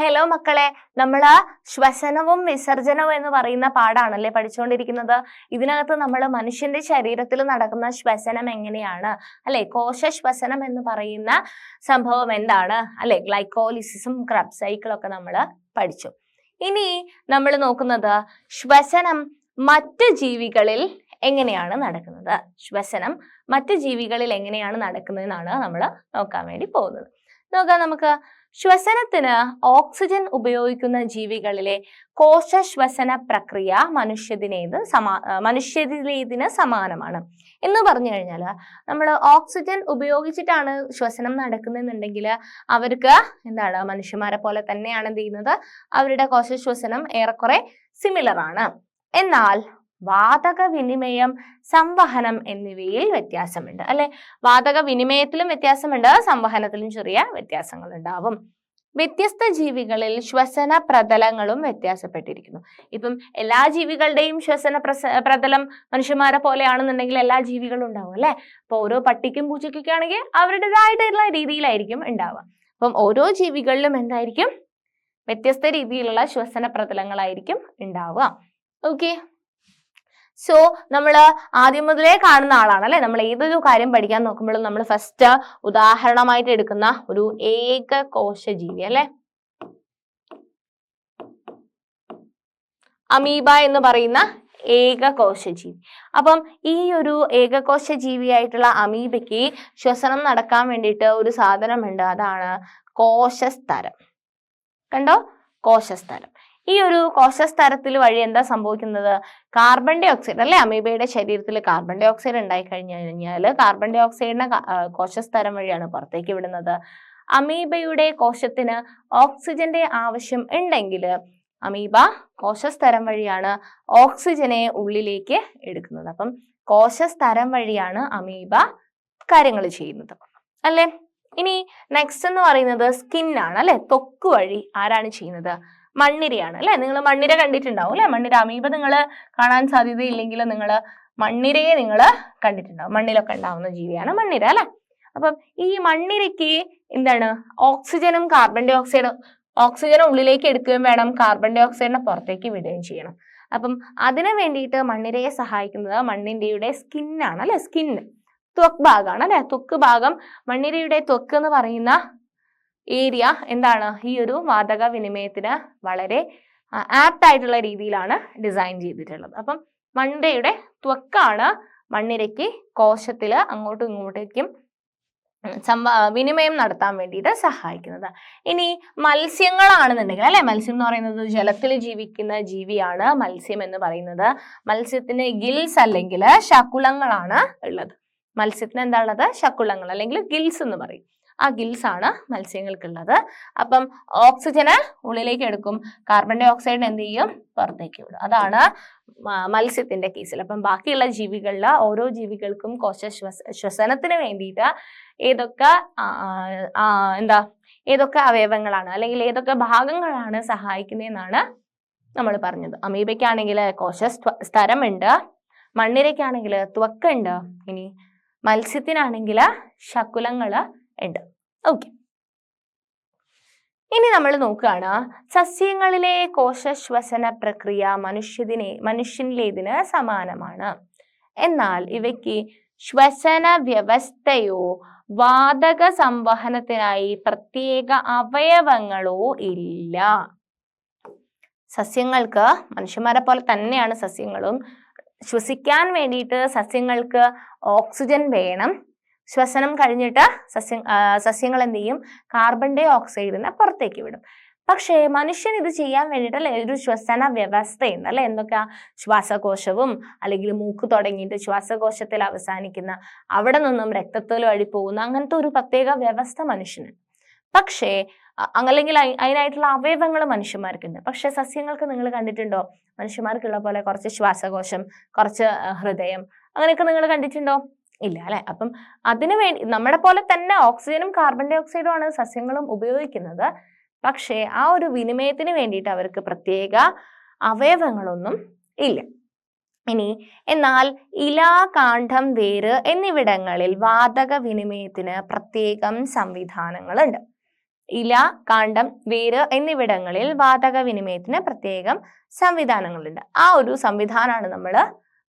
Hello മക്കളെ. നമ്മൾ ശ്വസനവും വിസർജനവും എന്ന് പറയുന്ന പാഠാണല്ലേ പഠിച്ചുകൊണ്ടിരിക്കുന്നത് ഇതിനകത്ത് നമ്മൾ മനുഷ്യന്റെ ശരീരത്തിൽ നടക്കുന്ന ശ്വസനം എങ്ങനെയാണ്? അല്ലെ? കോശ ശ്വസനം എന്ന് പറയുന്ന സംഭവം എന്താണ്? അല്ലെ? ഗ്ലൈക്കോലിസിസും ക്രബ് സൈക്കിളും ഒക്കെ നമ്മൾ പഠിച്ചു. ഇനി നമ്മൾ നോക്കുന്നത് ശ്വസനം മറ്റ് ജീവികളിൽ എങ്ങനെയാണ് നടക്കുന്നത്? ശ്വസനം മറ്റ് ജീവികളിൽ എങ്ങനെയാണ് നടക്കുന്നതെന്നാണ് നമ്മൾ നോക്കാൻ വേണ്ടി പോകുന്നത്. നോക്കാം നമുക്ക്. ശ്വസനത്തിന് ഓക്സിജൻ ഉപയോഗിക്കുന്ന ജീവികളിലെ കോശ ശ്വസന പ്രക്രിയ മനുഷ്യതിനേത് സമാ മനുഷ്യതിലേതിന് സമാനമാണ്. എന്ന് പറഞ്ഞു കഴിഞ്ഞാൽ നമ്മൾ ഓക്സിജൻ ഉപയോഗിച്ചിട്ടാണ് ശ്വസനം നടക്കുന്നതെന്നുണ്ടെങ്കിൽ അവർക്ക് എന്താണ് മനുഷ്യന്മാരെ പോലെ തന്നെയാണ് എന്ത് ചെയ്യുന്നത്? അവരുടെ കോശ ശ്വസനം ഏറെക്കുറെ സിമിലർ ആണ്. എന്നാൽ വാതക വിനിമയം സംവഹനം എന്നിവയിൽ വ്യത്യാസമുണ്ട്. അല്ലെ? വാതക വിനിമയത്തിലും വ്യത്യാസമുണ്ട് സംവഹനത്തിലും ചെറിയ വ്യത്യാസങ്ങൾ ഉണ്ടാവും വ്യത്യസ്ത ജീവികളിൽ ശ്വസന പ്രതലങ്ങളും വ്യത്യാസപ്പെട്ടിരിക്കുന്നു. ഇപ്പം എല്ലാ ജീവികളുടെയും ശ്വസന പ്രതലം മനുഷ്യന്മാരെ പോലെയാണെന്നുണ്ടെങ്കിൽ എല്ലാ ജീവികളും ഉണ്ടാവും അല്ലെ? അപ്പൊ ഓരോ പട്ടിക്കും പൂച്ചയ്ക്കൊക്കെ ആണെങ്കിൽ അവരുടേതായിട്ടുള്ള രീതിയിലായിരിക്കും ഉണ്ടാവുക. അപ്പം ഓരോ ജീവികളിലും എന്തായിരിക്കും? വ്യത്യസ്ത രീതിയിലുള്ള ശ്വസന പ്രതലങ്ങളായിരിക്കും ഉണ്ടാവുക. ഓക്കെ? സോ നമ്മൾ ആദ്യം മുതലേ കാണുന്ന ആളാണ് അല്ലെ? നമ്മൾ ഏതൊരു കാര്യം പഠിക്കാൻ നോക്കുമ്പോഴും നമ്മൾ ഫസ്റ്റ് ഉദാഹരണമായിട്ട് എടുക്കുന്ന ഒരു ഏകകോശ ജീവി അല്ലെ? അമീബ എന്ന് പറയുന്ന ഏകകോശ ജീവി അപ്പം ഈ ഒരു ഏകകോശ ജീവിയായിട്ടുള്ള അമീബയ്ക്ക് ശ്വസനം നടക്കാൻ വേണ്ടിയിട്ട് ഒരു സാധനമുണ്ട് അതാണ് കോശസ്തരം. കണ്ടോ? കോശസ്തരം. ഈ ഒരു കോശസ് തരത്തിൽ വഴി എന്താ സംഭവിക്കുന്നത്? കാർബൺ ഡൈ ഓക്സൈഡ് അല്ലെ? അമീബയുടെ ശരീരത്തിൽ കാർബൺ ഡൈ ഓക്സൈഡ് ഉണ്ടായി കഴിഞ്ഞു കഴിഞ്ഞാൽ കാർബൺ ഡൈ ഓക്സൈഡിനെ കോശസ് തരം വഴിയാണ് പുറത്തേക്ക് വിടുന്നത്. അമീബയുടെ കോശത്തിന് ഓക്സിജന്റെ ആവശ്യം ഉണ്ടെങ്കിൽ അമീബ കോശസ്തരം വഴിയാണ് ഓക്സിജനെ ഉള്ളിലേക്ക് എടുക്കുന്നത്. അപ്പം കോശസ്തരം വഴിയാണ് അമീബ കാര്യങ്ങൾ ചെയ്യുന്നത്. അല്ലേ? ഇനി നെക്സ്റ്റ് എന്ന് പറയുന്നത് സ്കിന്നാണ് അല്ലെ? ത്വക്ക് വഴി ആരാണ് ചെയ്യുന്നത്? മണ്ണിരയാണ് അല്ലെ? നിങ്ങൾ മണ്ണിര കണ്ടിട്ടുണ്ടാവും അല്ലെ? മണ്ണിര അമീബ നിങ്ങൾ കാണാൻ സാധ്യതയില്ലെങ്കിൽ നിങ്ങൾ മണ്ണിരയെ നിങ്ങൾ കണ്ടിട്ടുണ്ടാവും. മണ്ണിലൊക്കെ ഉണ്ടാവുന്ന ജീവിയാണ് മണ്ണിര അല്ലെ? അപ്പം ഈ മണ്ണിരയ്ക്ക് എന്താണ്? ഓക്സിജനും കാർബൺ ഡൈ ഓക്സൈഡും ഓക്സിജൻ ഉള്ളിലേക്ക് എടുക്കുകയും വേണം കാർബൺ ഡൈ ഓക്സൈഡിനെ പുറത്തേക്ക് വിടുകയും ചെയ്യണം. അപ്പം അതിനു വേണ്ടിയിട്ട് മണ്ണിരയെ സഹായിക്കുന്നത് മണ്ണിന്റെയുടെ സ്കിന്നാണ് അല്ലെ? സ്കിന്ന് ത്വക്ക് ഭാഗമാണ് അല്ലെ? ത്വക്ക് ഭാഗം മണ്ണിരയുടെ ത്വക്ക് എന്ന് പറയുന്ന ഏരിയ എന്താണ്? ഈ ഒരു വാതക വിനിമയത്തിന് വളരെ ആപ്റ്റ് ആയിട്ടുള്ള രീതിയിലാണ് ഡിസൈൻ ചെയ്തിട്ടുള്ളത്. അപ്പം മണ്ണിരയുടെ ത്വക്കാണ് മണ്ണിരയ്ക്ക് കോശത്തിൽ അങ്ങോട്ടും ഇങ്ങോട്ടേക്കും വിനിമയം നടത്താൻ വേണ്ടിയിട്ട് സഹായിക്കുന്നത്. ഇനി മത്സ്യങ്ങളാണെന്നുണ്ടെങ്കിൽ അല്ലെ? മത്സ്യം എന്ന് പറയുന്നത് ജലത്തിൽ ജീവിക്കുന്ന ജീവിയാണ് മത്സ്യം എന്ന് പറയുന്നത്. മത്സ്യത്തിന് ഗിൽസ് അല്ലെങ്കിൽ ശകുളങ്ങളാണ് ഉള്ളത്. മത്സ്യത്തിന് എന്താ ഉള്ളത് ശകുളങ്ങൾ അല്ലെങ്കിൽ ഗിൽസ് എന്ന് പറയും. ആ ഗിൽസ് ആണ് മത്സ്യങ്ങൾക്കുള്ളത്. അപ്പം ഓക്സിജന് ഉള്ളിലേക്ക് എടുക്കും. കാർബൺ ഡൈ ഓക്സൈഡ് എന്ത് ചെയ്യും? പുറത്തേക്ക് വിടും. അതാണ് മത്സ്യത്തിന്റെ കേസിൽ അപ്പം ബാക്കിയുള്ള ജീവികളിൽ ഓരോ ജീവികൾക്കും കോശ ശ്വസ ശ്വസനത്തിന് വേണ്ടിയിട്ട് ഏതൊക്കെ എന്താ ഏതൊക്കെ അവയവങ്ങളാണ് അല്ലെങ്കിൽ ഏതൊക്കെ ഭാഗങ്ങളാണ് സഹായിക്കുന്നതെന്നാണ് നമ്മൾ പറഞ്ഞത്. അമീബയ്ക്കാണെങ്കിൽ കോശ സ്ഥലമുണ്ട് മണ്ണിരയ്ക്കാണെങ്കിൽ ത്വക്കുണ്ട്. ഇനി മത്സ്യത്തിനാണെങ്കിൽ ശകുലങ്ങൾ ഉണ്ട്. ഓക്കെ ഇനി നമ്മൾ നോക്കുകയാണ് സസ്യങ്ങളിലെ കോശശ്വസന പ്രക്രിയ മനുഷ്യതിനെ മനുഷ്യനിലേതിന് സമാനമാണ്. എന്നാൽ ഇവയ്ക്ക് ശ്വസന വ്യവസ്ഥയോ വാതക സംവഹനത്തിനായി പ്രത്യേക അവയവങ്ങളോ ഇല്ല. സസ്യങ്ങൾക്ക് മനുഷ്യന്മാരെ പോലെ തന്നെയാണ് സസ്യങ്ങളും. ശ്വസിക്കാൻ വേണ്ടിയിട്ട് സസ്യങ്ങൾക്ക് ഓക്സിജൻ വേണം. ശ്വസനം കഴിഞ്ഞിട്ട് സസ്യ സസ്യങ്ങൾ എന്ത് ചെയ്യും? കാർബൺ ഡൈ ഓക്സൈഡിനെ പുറത്തേക്ക് വിടും. പക്ഷേ മനുഷ്യൻ ഇത് ചെയ്യാൻ വേണ്ടിയിട്ട് ഒരു ശ്വസന വ്യവസ്ഥയുണ്ട് അല്ലെ? എന്തൊക്കെയാ ശ്വാസകോശവും അല്ലെങ്കിൽ മൂക്ക് തുടങ്ങിയിട്ട് ശ്വാസകോശത്തിൽ അവസാനിക്കുന്ന അവിടെ നിന്നും രക്തത്തിൽ വഴി പോകുന്ന അങ്ങനത്തെ ഒരു പ്രത്യേക വ്യവസ്ഥ മനുഷ്യന്. പക്ഷേ അല്ലെങ്കിൽ അതിനായിട്ടുള്ള അവയവങ്ങൾ മനുഷ്യന്മാർക്കുണ്ട്. പക്ഷെ സസ്യങ്ങൾക്ക് നിങ്ങൾ കണ്ടിട്ടുണ്ടോ? മനുഷ്യന്മാർക്കുള്ള പോലെ കുറച്ച് ശ്വാസകോശം കുറച്ച് ഹൃദയം അങ്ങനെയൊക്കെ നിങ്ങൾ കണ്ടിട്ടുണ്ടോ? ഇല്ല അല്ലെ? അപ്പം അതിനു വേണ്ടി നമ്മുടെ പോലെ തന്നെ ഓക്സിജനും കാർബൺ ഡൈ ഓക്സൈഡും ആണ് സസ്യങ്ങളും ഉപയോഗിക്കുന്നത്. പക്ഷേ ആ ഒരു വിനിമയത്തിന് വേണ്ടിയിട്ട് അവർക്ക് പ്രത്യേക അവയവങ്ങളൊന്നും ഇല്ല. ഇനി എന്നാൽ ഇല കാണ്ഡം വേര് എന്നിവിടങ്ങളിൽ വാതക വിനിമയത്തിന് പ്രത്യേകം സംവിധാനങ്ങളുണ്ട്. ഇല കാണ്ഡം വേര് എന്നിവിടങ്ങളിൽ വാതക വിനിമയത്തിന് പ്രത്യേകം സംവിധാനങ്ങളുണ്ട്. ആ ഒരു സംവിധാനമാണ് നമ്മൾ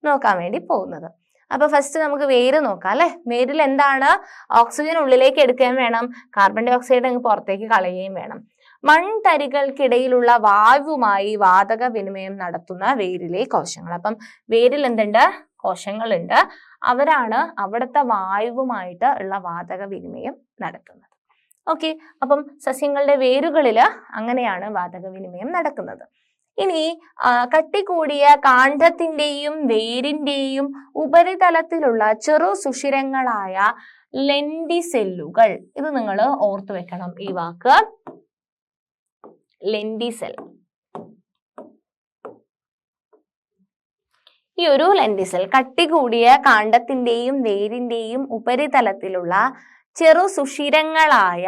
നോക്കാൻ വേണ്ടി പോകുന്നത്. അപ്പൊ ഫസ്റ്റ് നമുക്ക് വേര് നോക്കാം അല്ലെ? വേരിൽ എന്താണ്? ഓക്സിജൻ ഉള്ളിലേക്ക് എടുക്കുകയും വേണം. കാർബൺ ഡൈ ഓക്സൈഡ് അങ്ങ് പുറത്തേക്ക് കളയുകയും വേണം. മൺതരികൾക്കിടയിലുള്ള വായുവുമായി വാതക വിനിമയം നടത്തുന്ന വേരിലെ കോശങ്ങൾ. അപ്പം വേരിൽ എന്തുണ്ട്? കോശങ്ങളുണ്ട്. അവരാണ് അവിടുത്തെ വായുവുമായിട്ട് ഉള്ള വാതക വിനിമയം നടത്തുന്നത്. ഓക്കെ അപ്പം സസ്യങ്ങളുടെ വേരുകളിൽ അങ്ങനെയാണ് വാതക വിനിമയം നടക്കുന്നത്. ഇനി കട്ടികൂടിയ കാണ്ഡത്തിന്റെയും വേരിന്റെയും ഉപരിതലത്തിലുള്ള ചെറു സുഷിരങ്ങളായ ലെൻഡിസെല്ലുകൾ. ഇത് നിങ്ങൾ ഓർത്തു വെക്കണം ഈ വാക്ക്. ലെൻഡിസെൽ. ഈ ഒരു ലെൻഡിസെൽ കട്ടി കൂടിയ കാണ്ഡത്തിന്റെയും വേരിന്റെയും ഉപരിതലത്തിലുള്ള ചെറു സുഷിരങ്ങളായ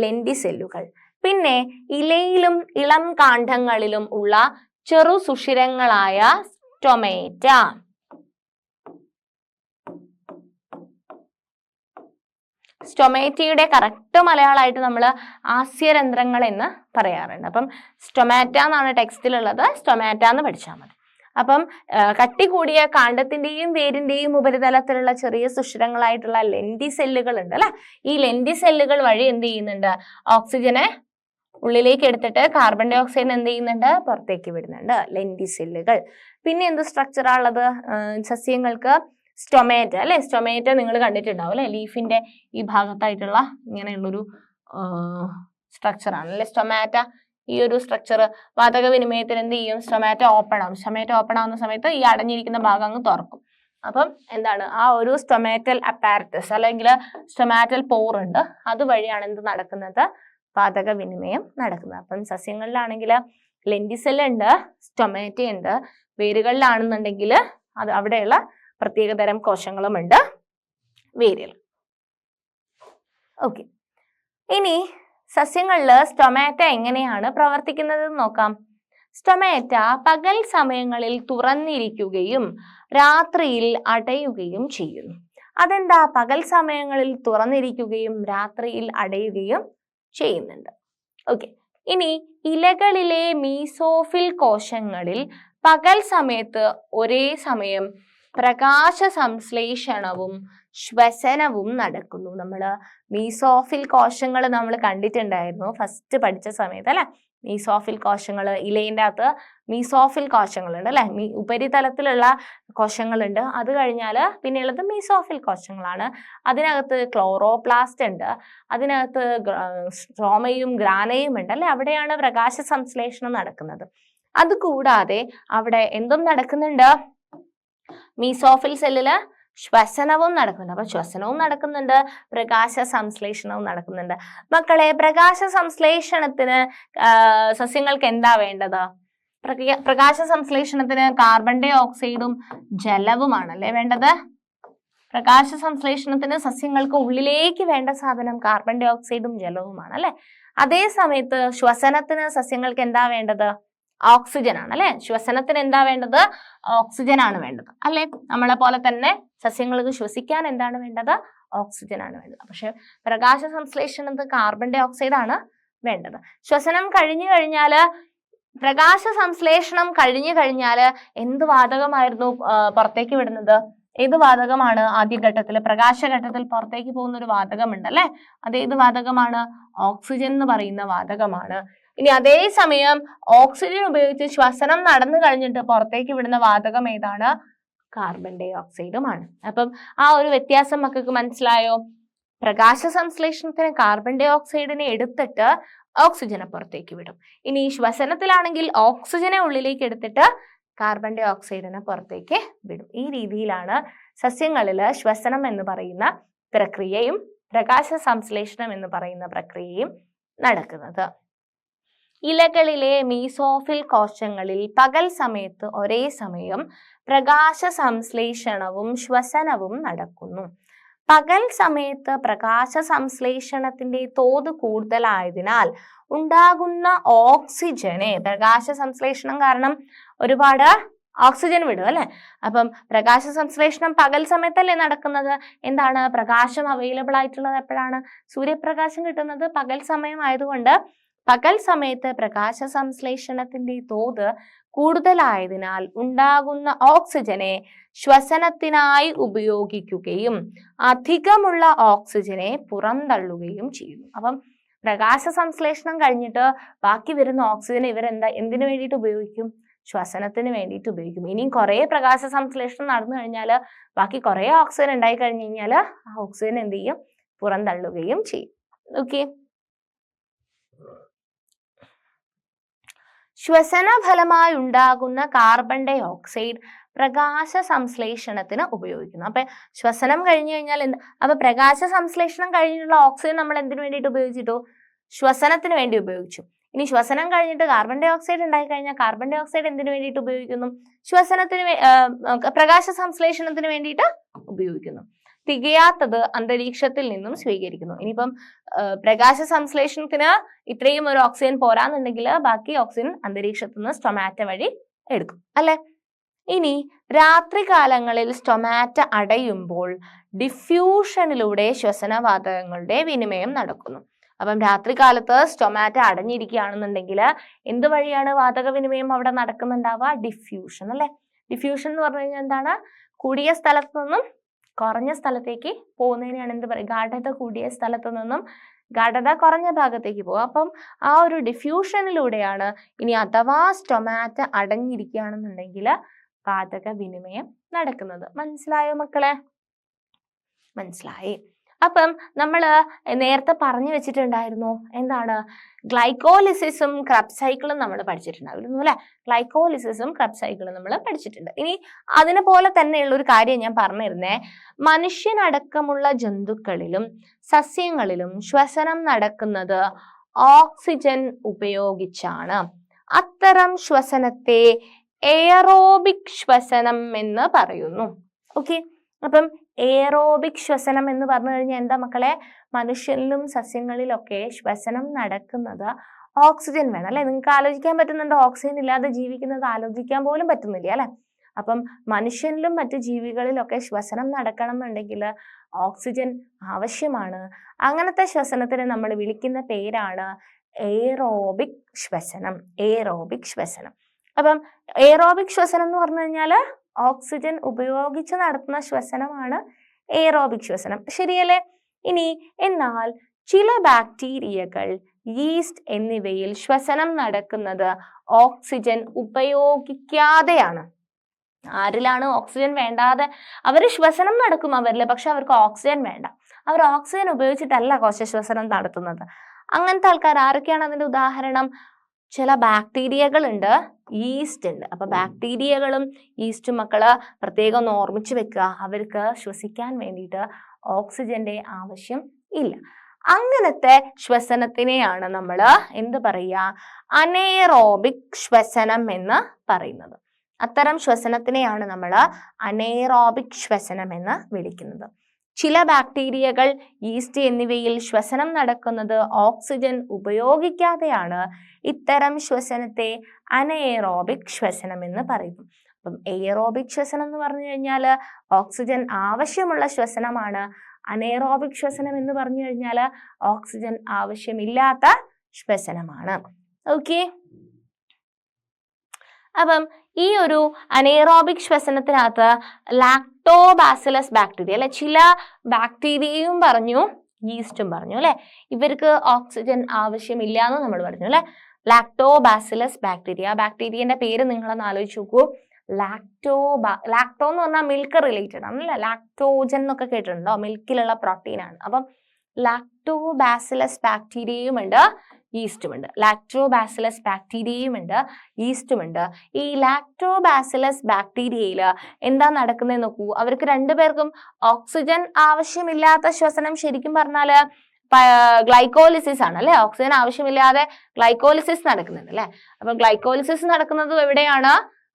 ലെൻഡിസെല്ലുകൾ. പിന്നെ ഇലയിലും ഇളം കാണ്ഡങ്ങളിലും ഉള്ള ചെറു സുഷിരങ്ങളായ സ്റ്റൊമേറ്റ സ്റ്റൊമേറ്റയുടെ കറക്റ്റ് മലയാളമായിട്ട് നമ്മൾ ആസ്യരന്ധ്രങ്ങൾ എന്ന് പറയാറുണ്ട്. അപ്പം സ്റ്റൊമാറ്റ എന്നാണ് ടെക്സ്റ്റിലുള്ളത്. സ്റ്റൊമാറ്റ എന്ന് പഠിച്ചാൽ മതി. അപ്പം കട്ടി കൂടിയ കാണ്ഡത്തിന്റെയും വേരിന്റെയും ഉപരിതലത്തിലുള്ള ചെറിയ സുഷിരങ്ങളായിട്ടുള്ള ലെൻഡി സെല്ലുകൾ ഉണ്ട് അല്ലേ? ഈ ലെൻഡി സെല്ലുകൾ വഴി എന്ത് ചെയ്യുന്നുണ്ട്? ഓക്സിജനെ ഉള്ളിലേക്ക് എടുത്തിട്ട് കാർബൺ ഡൈ ഓക്സൈഡ് എന്ത് ചെയ്യുന്നുണ്ട്? പുറത്തേക്ക് വിടുന്നുണ്ട്. ലെൻഡി സെല്ലുകൾ പിന്നെ എന്ത് സ്ട്രക്ചറാ ഉള്ളത്? സസ്യങ്ങൾക്ക് സ്റ്റൊമേറ്റ അല്ലെ? സ്റ്റൊമേറ്റ നിങ്ങൾ കണ്ടിട്ടുണ്ടാവും അല്ലെ? ലീഫിന്റെ ഈ ഭാഗത്തായിട്ടുള്ള ഇങ്ങനെയുള്ളൊരു സ്ട്രക്ചറാണ് അല്ലെ? സ്റ്റൊമാറ്റ ഈ ഒരു സ്ട്രക്ചർ വാതക വിനിമയത്തിന് എന്ത് ചെയ്യും? സ്റ്റൊമാറ്റോ ഓപ്പൺ ആവും. സ്റ്റൊമാറ്റോ ഓപ്പൺ ആവുന്ന സമയത്ത് ഈ അടഞ്ഞിരിക്കുന്ന ഭാഗം അങ്ങ് തുറക്കും. അപ്പം എന്താണ്? ആ ഒരു സ്റ്റൊമാറ്റൽ അപ്പാരറ്റസ് അല്ലെങ്കിൽ സ്റ്റൊമാറ്റൽ പോർ ഉണ്ട്. അതുവഴിയാണ് എന്ത് നടക്കുന്നത്? വാതക വിനിമയം നടക്കുന്നത്. അപ്പം സസ്യങ്ങളിലാണെങ്കിൽ ലെൻഡിസെൽ ഉണ്ട് സ്റ്റൊമാറ്റ ഉണ്ട് വേരുകളിലാണെന്നുണ്ടെങ്കിൽ അത് അവിടെയുള്ള പ്രത്യേകതരം കോശങ്ങളുമുണ്ട് വേരുകൾ. ഓക്കെ. ഇനി സസ്യങ്ങളിൽ സ്റ്റൊമാറ്റ എങ്ങനെയാണ് പ്രവർത്തിക്കുന്നത് നോക്കാം. സ്റ്റൊമാറ്റ പകൽ സമയങ്ങളിൽ തുറന്നിരിക്കുകയും രാത്രിയിൽ അടയുകയും ചെയ്യുന്നു. അതെന്താ? പകൽ സമയങ്ങളിൽ തുറന്നിരിക്കുകയും രാത്രിയിൽ അടയുകയും ചെയ്യുന്നുണ്ട്. ഓക്കെ ഇനി ഇലകളിലെ മീസോഫിൽ കോശങ്ങളിൽ പകൽ സമയത്ത് ഒരേ സമയം പ്രകാശ സംശ്ലേഷണവും ശ്വസനവും നടക്കുന്നു. നമ്മൾ മീസോഫിൽ കോശങ്ങൾ നമ്മൾ കണ്ടിട്ടുണ്ടായിരുന്നു ഫസ്റ്റ് പഠിച്ച സമയത്ത് അല്ലെ? മീസോഫിൽ കോശങ്ങൾ ഇലയിന്റെ അകത്ത് മീസോഫിൽ കോശങ്ങളുണ്ട് അല്ലെ? മീ ഉപരിതലത്തിലുള്ള കോശങ്ങളുണ്ട്. അത് കഴിഞ്ഞാൽ പിന്നെയുള്ളത് മീസോഫിൽ കോശങ്ങളാണ്. അതിനകത്ത് ക്ലോറോപ്ലാസ്റ്റ് ഉണ്ട്. അതിനകത്ത് സ്ട്രോമയും ഗ്രാനയും ഉണ്ട് അല്ലെ? അവിടെയാണ് പ്രകാശ സംശ്ലേഷണം നടക്കുന്നത്. അതുകൂടാതെ അവിടെ എന്തും നടക്കുന്നുണ്ട്? മീസോഫിൽ സെല്ലിൽ ശ്വസനവും നടക്കുന്നുണ്ട് അപ്പൊ ശ്വസനവും നടക്കുന്നുണ്ട് പ്രകാശ സംശ്ലേഷണവും നടക്കുന്നുണ്ട്. മക്കളെ പ്രകാശ സംശ്ലേഷണത്തിന് സസ്യങ്ങൾക്ക് എന്താ വേണ്ടത്? പ്രക- പ്രകാശ സംശ്ലേഷണത്തിന് കാർബൺ ഡൈ ഓക്സൈഡും ജലവുമാണല്ലേ വേണ്ടത്? പ്രകാശ സംശ്ലേഷണത്തിന് സസ്യങ്ങൾക്ക് ഉള്ളിലേക്ക് വേണ്ട സാധനം കാർബൺ ഡൈ ഓക്സൈഡും ജലവുമാണ് അല്ലെ അതേ സമയത്ത് ശ്വസനത്തിന് സസ്യങ്ങൾക്ക് എന്താ വേണ്ടത്? ഓക്സിജൻ ആണ് അല്ലെ? ശ്വസനത്തിന് എന്താ വേണ്ടത്? ഓക്സിജൻ ആണ് വേണ്ടത്. അല്ലെ? നമ്മളെ പോലെ തന്നെ സസ്യങ്ങൾക്ക് ശ്വസിക്കാൻ എന്താണ് വേണ്ടത്? ഓക്സിജൻ ആണ് വേണ്ടത്. പക്ഷെ പ്രകാശ സംശ്ലേഷണത്തിന് കാർബൺ ഡൈ ഓക്സൈഡ് ആണ് വേണ്ടത്. ശ്വസനം കഴിഞ്ഞു കഴിഞ്ഞാൽ പ്രകാശ സംശ്ലേഷണം കഴിഞ്ഞു കഴിഞ്ഞാൽ എന്ത് വാതകമായിരുന്നു പുറത്തേക്ക് വിടുന്നത്? ഏത് വാതകമാണ് ആദ്യഘട്ടത്തിൽ പ്രകാശഘട്ടത്തിൽ പുറത്തേക്ക് പോകുന്ന ഒരു വാതകമുണ്ട് അല്ലെ? അത് ഏത് വാതകമാണ്? ഓക്സിജൻ എന്ന് പറയുന്ന വാതകമാണ്. ഇനി അതേസമയം ഓക്സിജൻ ഉപയോഗിച്ച് ശ്വസനം നടന്നു കഴിഞ്ഞിട്ട് പുറത്തേക്ക് വിടുന്ന വാതകം ഏതാണ്? കാർബൺ ഡൈ ഓക്സൈഡുമാണ് അപ്പം ആ ഒരു വ്യത്യാസം മക്കൾക്ക് മനസ്സിലായോ? പ്രകാശ സംശ്ലേഷണത്തിന് കാർബൺ ഡൈ ഓക്സൈഡിനെ എടുത്തിട്ട് ഓക്സിജനെ പുറത്തേക്ക് വിടും. ഇനി ശ്വസനത്തിലാണെങ്കിൽ ഓക്സിജനെ ഉള്ളിലേക്ക് എടുത്തിട്ട് കാർബൺ ഡൈ ഓക്സൈഡിനെ പുറത്തേക്ക് വിടും. ഈ രീതിയിലാണ് സസ്യങ്ങളിൽ ശ്വസനം എന്ന് പറയുന്ന പ്രക്രിയയും പ്രകാശ സംശ്ലേഷണം എന്ന് പറയുന്ന പ്രക്രിയയും നടക്കുന്നത്. ഇലകളിലെ മീസോഫിൽ കോശങ്ങളിൽ പകൽ സമയത്ത് ഒരേ സമയം പ്രകാശ സംശ്ലേഷണവും ശ്വസനവും നടക്കുന്നു. പകൽ സമയത്ത് പ്രകാശ സംശ്ലേഷണത്തിന്റെ തോത് കൂടുതലായതിനാൽ ഉണ്ടാകുന്ന ഓക്സിജനെ പ്രകാശ സംശ്ലേഷണം കാരണം ഒരുപാട് ഓക്സിജൻ വിടും അല്ലെ? അപ്പം പ്രകാശ സംശ്ലേഷണം പകൽ സമയത്തല്ലേ നടക്കുന്നത്? എന്താണ്? പ്രകാശം അവൈലബിൾ ആയിട്ടുള്ളത് എപ്പോഴാണ്? സൂര്യപ്രകാശം കിട്ടുന്നത് പകൽ സമയം ആയതുകൊണ്ട് പകൽ സമയത്ത് പ്രകാശ സംശ്ലേഷണത്തിന്റെ തോത് കൂടുതലായതിനാൽ ഉണ്ടാകുന്ന ഓക്സിജനെ ശ്വസനത്തിനായി ഉപയോഗിക്കുകയും അധികമുള്ള ഓക്സിജനെ പുറന്തള്ളുകയും ചെയ്യുന്നു. അപ്പം പ്രകാശ സംശ്ലേഷണം കഴിഞ്ഞിട്ട് ബാക്കി വരുന്ന ഓക്സിജൻ ഇവരെന്താ എന്തിനു വേണ്ടിയിട്ട് ഉപയോഗിക്കും? ശ്വസനത്തിന് വേണ്ടിയിട്ട് ഉപയോഗിക്കും. ഇനിയും കുറേ പ്രകാശ സംശ്ലേഷണം നടന്നു കഴിഞ്ഞാൽ ബാക്കി കുറേ ഓക്സിജൻ ഉണ്ടായി കഴിഞ്ഞു കഴിഞ്ഞാൽ ആ ഓക്സിജൻ എന്ത് ചെയ്യും? പുറന്തള്ളുകയും ചെയ്യും. ഓക്കെ ശ്വസന ഫലമായി ഉണ്ടാകുന്ന കാർബൺ ഡൈ ഓക്സൈഡ് പ്രകാശ സംശ്ലേഷണത്തിന് ഉപയോഗിക്കുന്നു. അപ്പൊ ശ്വസനം കഴിഞ്ഞു കഴിഞ്ഞാൽ എന്ത്? അപ്പൊ പ്രകാശ സംശ്ലേഷണം കഴിഞ്ഞിട്ടുള്ള ഓക്സിജൻ നമ്മൾ എന്തിനു വേണ്ടിയിട്ട് ഉപയോഗിച്ചിട്ടു? ശ്വസനത്തിന് വേണ്ടി ഉപയോഗിച്ചു. ഇനി ശ്വസനം കഴിഞ്ഞിട്ട് കാർബൺ ഡൈ ഓക്സൈഡ് ഉണ്ടായി കഴിഞ്ഞാൽ കാർബൺ ഡൈ ഓക്സൈഡ് എന്തിനു വേണ്ടിയിട്ട് ഉപയോഗിക്കുന്നു? ശ്വസനത്തിന് പ്രകാശ സംശ്ലേഷണത്തിന് വേണ്ടിയിട്ട് ഉപയോഗിക്കുന്നു. തികയാത്തത് അന്തരീക്ഷത്തിൽ നിന്നും സ്വീകരിക്കുന്നു. ഇനിയിപ്പം പ്രകാശ സംശ്ലേഷണത്തിന് ഇത്രയും ഒരു ഓക്സിജൻ പോരാന്നുണ്ടെങ്കിൽ ബാക്കി ഓക്സിജൻ അന്തരീക്ഷത്തിൽ നിന്ന് സ്റ്റൊമാറ്റ വഴി എടുക്കും. അല്ലെ? ഇനി രാത്രികാലങ്ങളിൽ സ്റ്റൊമാറ്റ അടയുമ്പോൾ ഡിഫ്യൂഷനിലൂടെ ശ്വസനവാതകങ്ങളുടെ വിനിമയം നടക്കുന്നു. അപ്പം രാത്രികാലത്ത് സ്റ്റൊമാറ്റ അടഞ്ഞിരിക്കുകയാണെന്നുണ്ടെങ്കിൽ എന്ത് വഴിയാണ് വാതക വിനിമയം അവിടെ നടക്കുന്നുണ്ടാവുക? ഡിഫ്യൂഷൻ അല്ലെ? ഡിഫ്യൂഷൻ എന്ന് പറഞ്ഞു കഴിഞ്ഞാൽ എന്താണ്? കൂടിയ സ്ഥലത്തു നിന്നും കുറഞ്ഞ സ്ഥലത്തേക്ക് പോകുന്നതിനാണ് എന്ത് പറയുക ഗാഠത കൂടിയ സ്ഥലത്ത് നിന്നും ഗാഠത കുറഞ്ഞ ഭാഗത്തേക്ക് പോകും അപ്പം ആ ഒരു ഡിഫ്യൂഷനിലൂടെയാണ് ഇനി അഥവാ സ്റ്റൊമാറ്റ അടഞ്ഞിരിക്കുകയാണെന്നുണ്ടെങ്കിൽ വാതക വിനിമയം നടക്കുന്നത്. മനസ്സിലായോ മക്കളെ? മനസ്സിലായി. അപ്പം നമ്മൾ നേരത്തെ പറഞ്ഞു വെച്ചിട്ടുണ്ടായിരുന്നു എന്താണ്? ഗ്ലൈക്കോലിസിസും ക്രബ് സൈക്കിളും നമ്മൾ പഠിച്ചിട്ടുണ്ടായിരുന്നു അല്ലേ? ഗ്ലൈക്കോലിസിസും ക്രബ് സൈക്കിളും നമ്മൾ പഠിച്ചിട്ടുണ്ട്. ഇനി അതിനെ പോലെ തന്നെയുള്ള ഒരു കാര്യം ഞാൻ പറഞ്ഞിരുന്നേ. മനുഷ്യനടക്കമുള്ള ജന്തുക്കളിലും സസ്യങ്ങളിലും ശ്വസനം നടക്കുന്നത് ഓക്സിജൻ ഉപയോഗിച്ചാണ്. അത്തരം ശ്വസനത്തെ എയറോബിക് ശ്വസനം എന്ന് പറയുന്നു. ഓക്കെ? അപ്പം എയറോബിക് ശ്വസനം എന്ന് പറഞ്ഞു കഴിഞ്ഞാൽ എന്താ മക്കളെ? മനുഷ്യനിലും സസ്യങ്ങളിലൊക്കെ ശ്വസനം നടക്കുന്നത് ഓക്സിജൻ വേണം. അല്ലെ? നിങ്ങൾക്ക് ആലോചിക്കാൻ പറ്റുന്നുണ്ടോ? ഓക്സിജൻ ഇല്ലാതെ ജീവിക്കുന്നത് ആലോചിക്കാൻ പോലും പറ്റുന്നില്ല അല്ലെ? അപ്പം മനുഷ്യനിലും മറ്റു ജീവികളിലൊക്കെ ശ്വസനം നടക്കണം എന്നുണ്ടെങ്കിൽ ഓക്സിജൻ ആവശ്യമാണ്. അങ്ങനത്തെ ശ്വസനത്തിന് നമ്മൾ വിളിക്കുന്ന പേരാണ് എയറോബിക് ശ്വസനം. എയറോബിക് ശ്വസനം. അപ്പം എയറോബിക് ശ്വസനം എന്ന് പറഞ്ഞു കഴിഞ്ഞാൽ ഓക്സിജൻ ഉപയോഗിച്ച് നടത്തുന്ന ശ്വസനമാണ് എയറോബിക് ശ്വസനം. ശരിയല്ലേ? ഇനി എന്നാൽ ചില ബാക്ടീരിയകൾ ഈസ്റ്റ് എന്നിവയിൽ ശ്വസനം നടക്കുന്നത് ഓക്സിജൻ ഉപയോഗിക്കാതെയാണ്. ആരിലാണ് ഓക്സിജൻ വേണ്ടാതെ? അവർ ശ്വസനം നടക്കും അവരിൽ പക്ഷെ അവർക്ക് ഓക്സിജൻ വേണ്ട. അവർ ഓക്സിജൻ ഉപയോഗിച്ചിട്ടല്ല കോശശ്വസനം നടത്തുന്നത്. അങ്ങനത്തെ ആൾക്കാർ ആരൊക്കെയാണ് അതിന്റെ ഉദാഹരണം? ചില ബാക്ടീരിയകൾ ഉണ്ട് ഈസ്റ്റ് ഉണ്ട്. അപ്പൊ ബാക്ടീരിയകളും ഈസ്റ്റും മക്കൾ പ്രത്യേകം ഒന്ന് ഓർമ്മിച്ച് വെക്കുക. അവർക്ക് ശ്വസിക്കാൻ വേണ്ടിയിട്ട് ഓക്സിജന്റെ ആവശ്യം ഇല്ല. അങ്ങനത്തെ ശ്വസനത്തിനെയാണ് നമ്മൾ എന്ത് പറയുക? അനേറോബിക് ശ്വസനം എന്ന് പറയുന്നത്. അത്തരം ശ്വസനത്തിനെയാണ് നമ്മൾ അനേറോബിക് ശ്വസനം എന്ന് വിളിക്കുന്നത്. ചില ബാക്ടീരിയകൾ ഈസ്റ്റ് എന്നിവയിൽ ശ്വസനം നടക്കുന്നത് ഓക്സിജൻ ഉപയോഗിക്കാതെയാണ്. ഇത്തരം ശ്വസനത്തെ അനേറോബിക് ശ്വസനം എന്ന് പറയുന്നു. അപ്പം എയറോബിക് ശ്വസനം എന്ന് പറഞ്ഞു കഴിഞ്ഞാൽ ഓക്സിജൻ ആവശ്യമുള്ള ശ്വസനമാണ്. അനേറോബിക് ശ്വസനം എന്ന് പറഞ്ഞു കഴിഞ്ഞാൽ ഓക്സിജൻ ആവശ്യമില്ലാത്ത ശ്വസനമാണ്. ഓക്കെ അപ്പം ഈ ഒരു അനേറോബിക് ശ്വസനത്തിനകത്ത് ലാക്ടോബാസിലസ് ബാക്ടീരിയ അല്ലെ? ചില ബാക്ടീരിയയും പറഞ്ഞു ഈസ്റ്റും പറഞ്ഞു അല്ലെ? ഇവർക്ക് ഓക്സിജൻ ആവശ്യമില്ല എന്ന് നമ്മൾ പറഞ്ഞു അല്ലെ? ലാക്ടോബാസിലസ് ബാക്ടീരിയ ബാക്ടീരിയന്റെ പേര് നിങ്ങളൊന്ന് ആലോചിച്ച് നോക്കൂ. ലാക്ടോബാ ലാക്ടോ എന്ന് പറഞ്ഞാൽ മിൽക്ക് റിലേറ്റഡ് ആണ് അല്ലെ? ലാക്ടോജൻ എന്നൊക്കെ കേട്ടിട്ടുണ്ടോ? മിൽക്കിലുള്ള പ്രോട്ടീൻ ആണ്. അപ്പം ലാക്ടോബാസിലസ് ബാക്ടീരിയയും ഉണ്ട് ഈസ്റ്റും ഉണ്ട് ലാക്ടോബാസിലസ് ബാക്ടീരിയയും ഉണ്ട് ഈസ്റ്റും ഉണ്ട് ഈ ലാക്ടോബാസിലസ് ബാക്ടീരിയയിൽ എന്താ നടക്കുന്നത് നോക്കൂ. അവർക്ക് രണ്ടുപേർക്കും ഓക്സിജൻ ആവശ്യമില്ലാത്ത ശ്വസനം ശരിക്കും പറഞ്ഞാൽ ഗ്ലൈക്കോലിസിസ് ആണ് അല്ലെ? ഓക്സിജൻ ആവശ്യമില്ലാതെ ഗ്ലൈക്കോലിസിസ് നടക്കുന്നുണ്ട് അല്ലെ? അപ്പൊ ഗ്ലൈക്കോലിസിസ് നടക്കുന്നത് എവിടെയാണ്?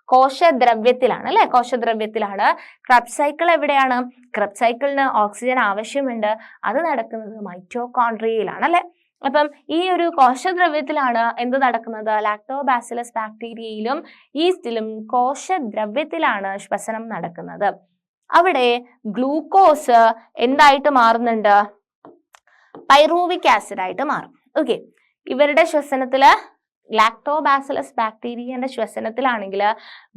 കോശദ്രവ്യത്തിലാണ് അല്ലെ? കോശദ്രവ്യത്തിലാണ്. ക്രബ് സൈക്കിൾ എവിടെയാണ്? ക്രബ് സൈക്കിളിന് ഓക്സിജൻ ആവശ്യമുണ്ട്. അത് നടക്കുന്നത് മൈറ്റോകോൺട്രിയയിലാണ് അല്ലെ? അപ്പം ഈ ഒരു കോശദ്രവ്യത്തിലാണ് എന്ത് നടക്കുന്നത്? ലാക്ടോബാസിലസ് ബാക്ടീരിയയിലും ഈസ്റ്റിലും കോശദ്രവ്യത്തിലാണ് ശ്വസനം നടക്കുന്നത്. അവിടെ ഗ്ലൂക്കോസ് എന്തായിട്ട് മാറുന്നുണ്ട്? പൈറൂവിക് ആസിഡ് ആയിട്ട് മാറും. ഓക്കെ ഇവരുടെ ശ്വസനത്തിൽ ലാക്ടോബാസിലസ് ബാക്ടീരിയന്റെ ശ്വസനത്തിലാണെങ്കിൽ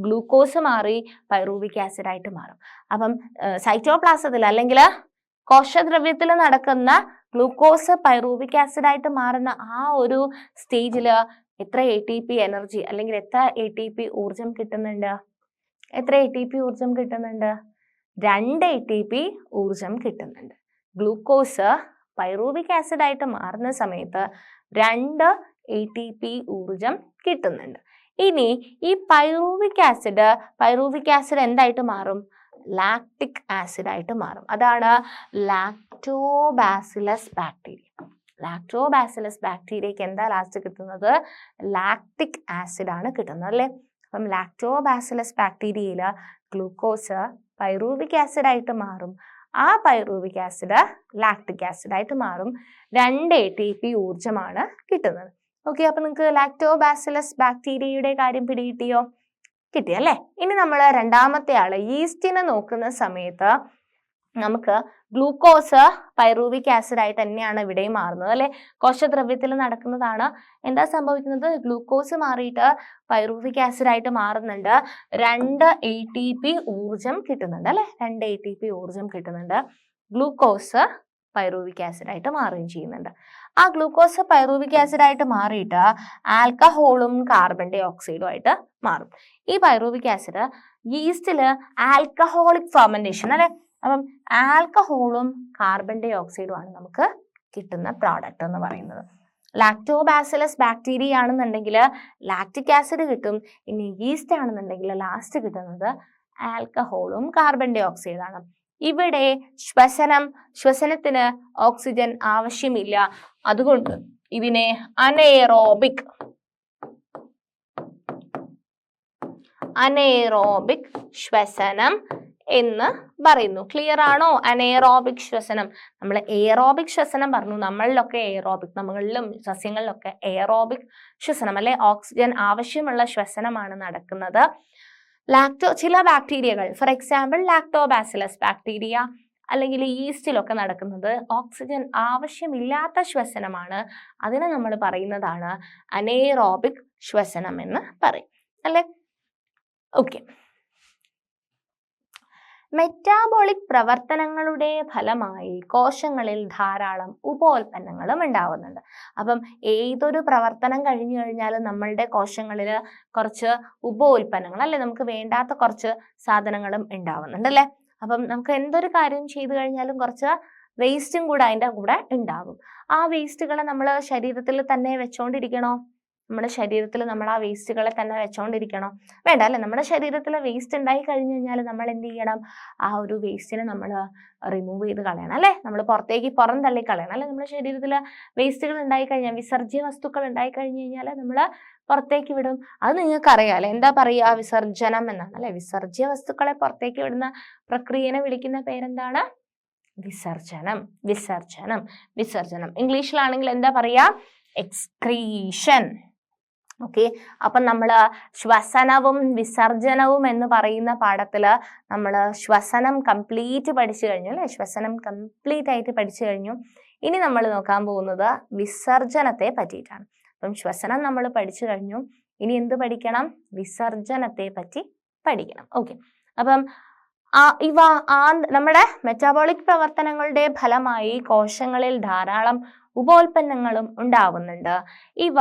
ഗ്ലൂക്കോസ് മാറി പൈറൂവിക് ആസിഡ് ആയിട്ട് മാറും. അപ്പം സൈറ്റോപ്ലാസത്തിൽ അല്ലെങ്കിൽ കോശദ്രവ്യത്തിൽ നടക്കുന്ന ഗ്ലൂക്കോസ് പൈറൂവിക് ആസിഡ് ആയിട്ട് മാറുന്ന ആ ഒരു സ്റ്റേജിൽ എത്ര എ ടി പി എനർജി അല്ലെങ്കിൽ എത്ര എ ടി പി ഊർജം കിട്ടുന്നുണ്ട്? എത്ര എ ടി പി ഊർജം കിട്ടുന്നുണ്ട്? രണ്ട് എ ടി പി ഊർജം കിട്ടുന്നുണ്ട്. ഗ്ലൂക്കോസ് പൈറൂവിക് ആസിഡ് ആയിട്ട് മാറുന്ന സമയത്ത് രണ്ട് എ ടി പി ഊർജം കിട്ടുന്നുണ്ട്. ഇനി ഈ പൈറൂവിക് ആസിഡ് പൈറൂവിക് ആസിഡ് എന്തായിട്ട് മാറും? ലാക്ടിക് ആസിഡായിട്ട് മാറും. അതാണ് ലാക്ടോബാസിലസ് ബാക്ടീരിയ. ലാക്ടോബാസിലസ് ബാക്ടീരിയക്ക് എന്താ ലാസ്റ്റ് കിട്ടുന്നത്? ലാക്ടിക് ആസിഡ് ആണ് കിട്ടുന്നത് അല്ലേ? അപ്പം ലാക്ടോബാസിലസ് ബാക്ടീരിയയിൽ ഗ്ലൂക്കോസ് പൈറൂവിക് ആസിഡായിട്ട് മാറും. ആ പൈറൂവിക് ആസിഡ് ലാക്ടിക് ആസിഡായിട്ട് മാറും. രണ്ട് എ ടി പി ഊർജമാണ് കിട്ടുന്നത്. ഓക്കെ അപ്പം നിങ്ങൾക്ക് ലാക്ടോബാസിലസ് ബാക്ടീരിയയുടെ കാര്യം പിടികിട്ടിയോ? കിട്ടിയല്ലേ ഇനി നമ്മൾ രണ്ടാമത്തെ ആൾ ഈസ്റ്റിനെ നോക്കുന്ന സമയത്ത് നമുക്ക് ഗ്ലൂക്കോസ് പൈറൂവിക് ആസിഡ് ആയിട്ട് തന്നെയാണ് ഇവിടെയും മാറുന്നത് അല്ലെ? കോശദ്രവ്യത്തിൽ നടക്കുന്നതാണ് എന്താ സംഭവിക്കുന്നത്? ഗ്ലൂക്കോസ് മാറിയിട്ട് പൈറൂവിക് ആസിഡ് ആയിട്ട് മാറുന്നുണ്ട്. രണ്ട് എ ടി പി ഊർജം കിട്ടുന്നുണ്ട് അല്ലെ? രണ്ട് എ ടി പി ഊർജം കിട്ടുന്നുണ്ട്. ഗ്ലൂക്കോസ് പൈറൂവിക് ആസിഡ് ആയിട്ട് മാറുകയും ചെയ്യുന്നുണ്ട്. ആ ഗ്ലൂക്കോസ് പൈറൂവിക് ആസിഡ് ആയിട്ട് മാറിയിട്ട് ആൽക്കഹോളും കാർബൺ ഡൈ ഓക്സൈഡും ആയിട്ട് മാറും. ഈ പൈറൂവിക് ആസിഡ് ഈസ്റ്റിൽ ആൽക്കഹോളിക് ഫെർമെന്റേഷൻ അല്ലെ? അപ്പം ആൽക്കഹോളും കാർബൺ ഡൈ ഓക്സൈഡും ആണ് നമുക്ക് കിട്ടുന്ന പ്രോഡക്റ്റ് എന്ന് പറയുന്നത്. ലാക്ടോബാസിലസ് ബാക്ടീരിയ ആണെന്നുണ്ടെങ്കിൽ ലാക്റ്റിക് ആസിഡ് കിട്ടും. ഇനി ഈസ്റ്റ് ആണെന്നുണ്ടെങ്കിൽ ലാസ്റ്റ് കിട്ടുന്നത് ആൽക്കഹോളും കാർബൺ ഡൈ ഓക്സൈഡ് ആണ് ഇവിടെ ശ്വസനം ശ്വസനത്തിന് ഓക്സിജൻ ആവശ്യമില്ല. അതുകൊണ്ട് ഇതിനെ അനേറോബിക് അനേറോബിക് ശ്വസനം എന്ന് പറയുന്നു. ക്ലിയർ ആണോ? അനേറോബിക് ശ്വസനം. നമ്മൾ എയറോബിക് ശ്വസനം പറഞ്ഞു. നമ്മളിലൊക്കെ എയറോബിക് നമ്മളിലും സസ്യങ്ങളിലൊക്കെ എയറോബിക് ശ്വസനം അല്ലെ? ഓക്സിജൻ ആവശ്യമുള്ള ശ്വസനമാണ് നടക്കുന്നത്. ലാക്ടോ ചില ബാക്ടീരിയകൾ ഫോർ എക്സാമ്പിൾ ലാക്ടോബാസിലസ് ബാക്ടീരിയ അല്ലെങ്കിൽ ഈസ്റ്റിലൊക്കെ നടക്കുന്നത് ഓക്സിജൻ ആവശ്യമില്ലാത്ത ശ്വസനമാണ്. അതിനെ നമ്മൾ പറയുന്നതാണ് അനേറോബിക് ശ്വസനം എന്ന് പറയും. അല്ലെ? ഓക്കെ മെറ്റാബോളിക് പ്രവർത്തനങ്ങളുടെ ഫലമായി കോശങ്ങളിൽ ധാരാളം ഉപോൽപ്പന്നങ്ങളും ഉണ്ടാവുന്നുണ്ട്. അപ്പം ഏതൊരു പ്രവർത്തനം കഴിഞ്ഞു കഴിഞ്ഞാലും നമ്മളുടെ കോശങ്ങളിൽ കുറച്ച് ഉപോൽപ്പന്നങ്ങൾ അല്ലെ നമുക്ക് വേണ്ടാത്ത കുറച്ച് സാധനങ്ങളും ഉണ്ടാവുന്നുണ്ട് അല്ലേ? അപ്പം നമുക്ക് എന്തൊരു കാര്യം ചെയ്തു കഴിഞ്ഞാലും കുറച്ച് വേസ്റ്റും കൂടെ അതിന്റെ കൂടെ ഉണ്ടാകും. ആ വേസ്റ്റുകളെ നമ്മൾ ശരീരത്തിൽ തന്നെ വെച്ചോണ്ടിരിക്കണോ? നമ്മുടെ ശരീരത്തിൽ നമ്മൾ ആ വേസ്റ്റുകളെ തന്നെ വെച്ചോണ്ടിരിക്കണം. വേണ്ട അല്ലെ? നമ്മുടെ ശരീരത്തിൽ വേസ്റ്റ് ഉണ്ടായി കഴിഞ്ഞു കഴിഞ്ഞാൽ നമ്മൾ എന്ത് ചെയ്യണം? ആ ഒരു വേസ്റ്റിനെ നമ്മൾ റിമൂവ് ചെയ്ത് കളയണം അല്ലെ? നമ്മൾ പുറത്തേക്ക് പുറം തള്ളി കളയണം. അല്ലെ? നമ്മുടെ ശരീരത്തിൽ വേസ്റ്റുകൾ ഉണ്ടായി കഴിഞ്ഞാൽ വിസർജ്യ വസ്തുക്കൾ ഉണ്ടായി കഴിഞ്ഞു കഴിഞ്ഞാൽ നമ്മൾ പുറത്തേക്ക് വിടും. അത് നിങ്ങൾക്ക് അല്ലെ? എന്താ പറയുക? വിസർജനം എന്നാണ് അല്ലെ? വിസർജ്യ വസ്തുക്കളെ പുറത്തേക്ക് വിടുന്ന പ്രക്രിയനെ വിളിക്കുന്ന പേരെന്താണ്? വിസർജനം വിസർജനം വിസർജനം ഇംഗ്ലീഷിലാണെങ്കിൽ എന്താ പറയുക? എക്സ്ക്രീഷൻ. ഓക്കെ? അപ്പം നമ്മൾ ശ്വസനവും വിസർജനവും എന്ന് പറയുന്ന പാഠത്തിൽ നമ്മൾ ശ്വസനം കംപ്ലീറ്റ് പഠിച്ചു കഴിഞ്ഞു അല്ലേ? ശ്വസനം കംപ്ലീറ്റ് ആയിട്ട് പഠിച്ചു കഴിഞ്ഞു. ഇനി നമ്മൾ നോക്കാൻ പോകുന്നത് വിസർജനത്തെ പറ്റിയിട്ടാണ്. അപ്പം ശ്വസനം നമ്മൾ പഠിച്ചു കഴിഞ്ഞു. ഇനി എന്ത് പഠിക്കണം? വിസർജനത്തെ പറ്റി പഠിക്കണം. ഓക്കെ? അപ്പം ഇവ ആ നമ്മുടെ മെറ്റാബോളിക് പ്രവർത്തനങ്ങളുടെ ഫലമായി കോശങ്ങളിൽ ധാരാളം ഉപോൽപ്പന്നങ്ങളും ഉണ്ടാവുന്നുണ്ട്. ഇവ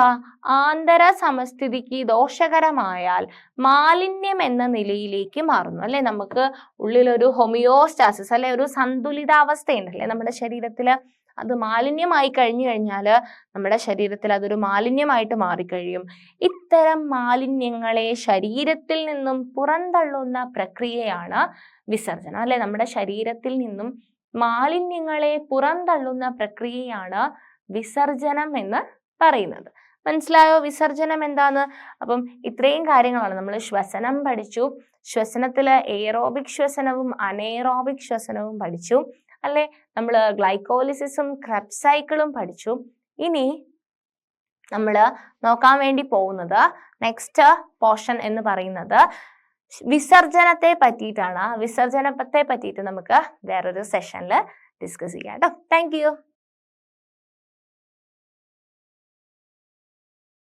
ആന്തര സമസ്ഥിതിക്ക് ദോഷകരമായാൽ മാലിന്യം എന്ന നിലയിലേക്ക് മാറുന്നു. അല്ലെ? നമുക്ക് ഉള്ളിലൊരു ഹോമിയോസ്റ്റാസിസ് അല്ലെ ഒരു സന്തുലിതാവസ്ഥയുണ്ട് അല്ലെ നമ്മുടെ ശരീരത്തിൽ അത് മാലിന്യമായി കഴിഞ്ഞു കഴിഞ്ഞാൽ നമ്മുടെ ശരീരത്തിൽ അതൊരു മാലിന്യമായിട്ട് മാറിക്കഴിയും. ഇത്തരം മാലിന്യങ്ങളെ ശരീരത്തിൽ നിന്നും പുറന്തള്ളുന്ന പ്രക്രിയയാണ് വിസർജനം അല്ലെ? നമ്മുടെ ശരീരത്തിൽ നിന്നും മാലിന്യങ്ങളെ പുറന്തള്ളുന്ന പ്രക്രിയയാണ് വിസർജനം എന്ന് പറയുന്നത്. മനസ്സിലായോ? വിസർജനം എന്താന്ന്? അപ്പം ഇത്രയും കാര്യങ്ങളാണ്. നമ്മൾ ശ്വസനം പഠിച്ചു. ശ്വസനത്തിൽ എയറോബിക് ശ്വസനവും അനേറോബിക് ശ്വസനവും പഠിച്ചു. അല്ലെ? നമ്മൾ ഗ്ലൈക്കോലിസിസും ക്രെബ് സൈക്കിളും പഠിച്ചു. ഇനി നമ്മൾ നോക്കാൻ വേണ്ടി പോകുന്നത് നെക്സ്റ്റ് പോർഷൻ എന്ന് പറയുന്നത് വിസർജനത്തെ പറ്റിയിട്ടാണ് ആ വിസർജനത്തെ പറ്റിയിട്ട് നമുക്ക് വേറൊരു സെഷനിൽ ഡിസ്കസ് ചെയ്യാം കേട്ടോ താങ്ക്